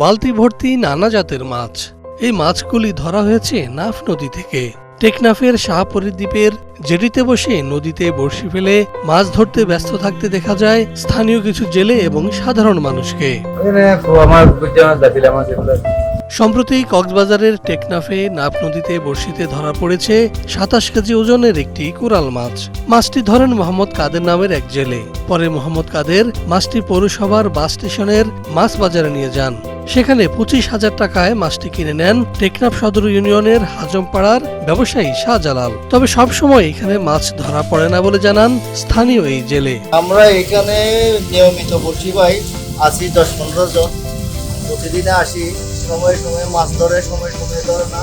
বালতি ভর্তি নানা জাতের মাছ। এই মাছগুলি ধরা হয়েছে নাফ নদী থেকে। টেকনাফের শাহপরী দ্বীপের জেটিতে বসে নদীতে বড়শি ফেলে মাছ ধরতে ব্যস্ত থাকতে দেখা যায় স্থানীয় কিছু জেলে এবং সাধারণ মানুষকে। সম্প্রতি কক্সবাজারের টেকনাফে নাফ নদীতে বড়শিতে ধরা পড়েছে সাতাশ কেজি ওজনের একটি কোরাল মাছ। মাছটি ধরেন মোহাম্মদ কাদের নামের এক জেলে। পরে মোহাম্মদ কাদের মাছটি পৌরসভার বাস স্টেশনের মাছ বাজারে নিয়ে যান। সেখানে পঁচিশ হাজার টাকায় মাছটি কিনে নেন টেকনাফ সদর ইউনিয়নের হাজমপাড়ার ব্যবসায়ী শাহজালাল। তবে সবসময় এখানে মাছ ধরা পড়ে না বলে জানান স্থানীয় এই জেলে। আমরা এখানে নিয়মিত বসি ভাই আসি দশ পনেরো জন। প্রতিদিনে আসি সময়ে সময়ে মাছ ধরে, সময় সময়ে ধরে না।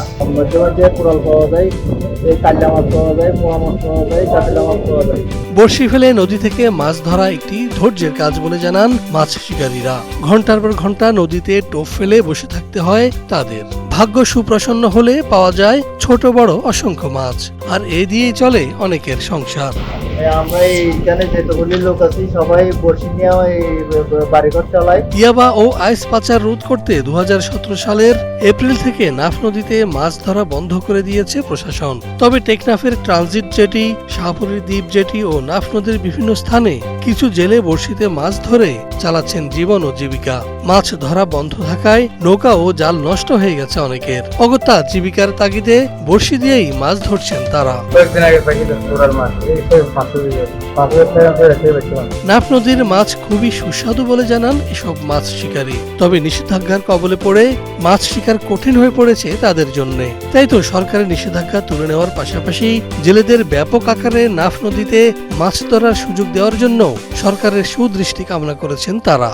বড়শি ফেলে নদী থেকে মাছ ধরা একটি ধৈর্যের কাজ বলে জানান মাছ শিকারীরা। ঘণ্টার পর ঘণ্টা নদীতে টোপ ফেলে বসে থাকতে হয় তাদের। ভাগ্য সুপ্রসন্ন হলে পাওয়া যায় ছোট বড় অসংখ্য মাছ আর এ দিয়েই চলে অনেকের সংসার। আমরা এইখানে যেতগুলি লোক আছি সবাই বসি নিয়ে বাড়িঘর চালাই ইয়াবা ও আইস পাচার রোধ করতে দু হাজার সতেরো সালের এপ্রিল থেকে নাফ নদীতে মাছ ধরা বন্ধ করে দিয়েছে প্রশাসন। তবে টেকনাফের ট্রানজিট জেটি শাহপুরের দ্বীপ জেটি ও নাফ নদীর বিভিন্ন স্থানে কিছু জেলে বড়শিতে মাছ ধরে চালাচ্ছেন জীবন ও জীবিকা। মাছ ধরা বন্ধ থাকায় নৌকা ও জাল নষ্ট হয়ে গেছে অনেকের। অগত্যা জীবিকার তাগিদে বড়শি দিয়েই মাছ ধরছেন তারা। মাছ নাফ নদীর মাছ খুবই সুস্বাদু বলে জানান এসব মাছ শিকারী। তবে নিষেধাজ্ঞার কবলে পড়ে মাছ শিকার কঠিন হয়ে পড়েছে তাদের জন্য। তাই তো সরকারের নিষেধাজ্ঞা তুলে নেওয়ার পাশাপাশি জেলেদের ব্যাপক আকারে নাফ নদীতে মাছ ধরার সুযোগ দেওয়ার জন্য সরকারের সুদৃষ্টি কামনা করেছেন তারা।